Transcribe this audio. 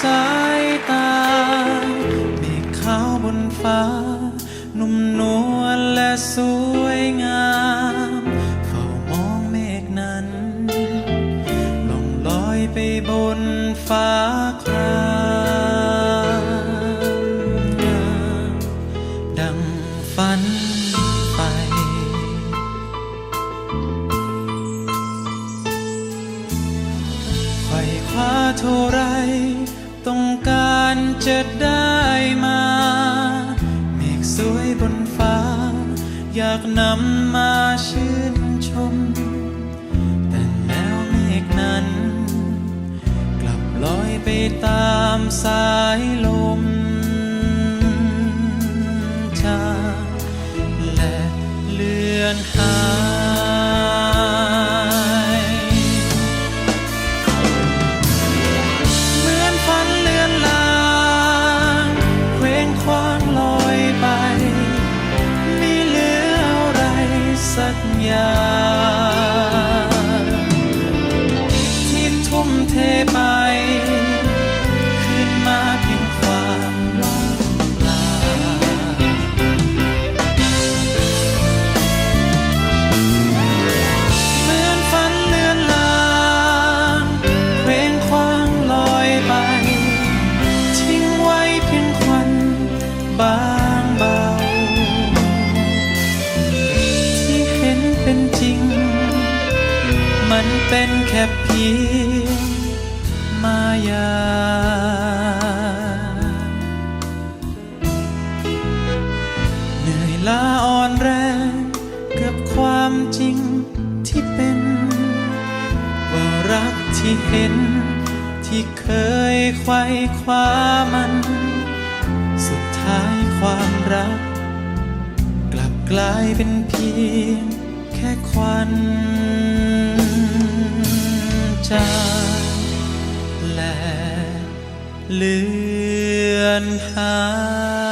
สายตาเมฆขาวบนฟ้า นุ่มนวลและสวยงามเฝ้ามองเมฆนั้นล่องลอยไปบนฟ้าครามดังฝันไปไขว่คว้าเท่าไร จะได้มาเมฆสวยบนฟ้า อยากนำมาชื่นชม แต่แล้วเมฆนั้น กลับลอยไปตามสายลมจางและเลือนหา สักอย่างที่ทุ่มเทไปคืนมาเพียงความว่างเปล่าเหมือนฝันเลือนลางเว้งคว้างลอยไป ทิ้งไว้เพียงควันบางเบา มันเป็นแค่เพียงมายาเหนื่อยล้าอ่อนแรงกับความจริงที่เป็น ว่ารักที่เห็น ที่เคยไขว้คว้ามัน สุดท้ายความรัก กลับกลายเป็นเพียงแค่ควัน จางและเลือนหาย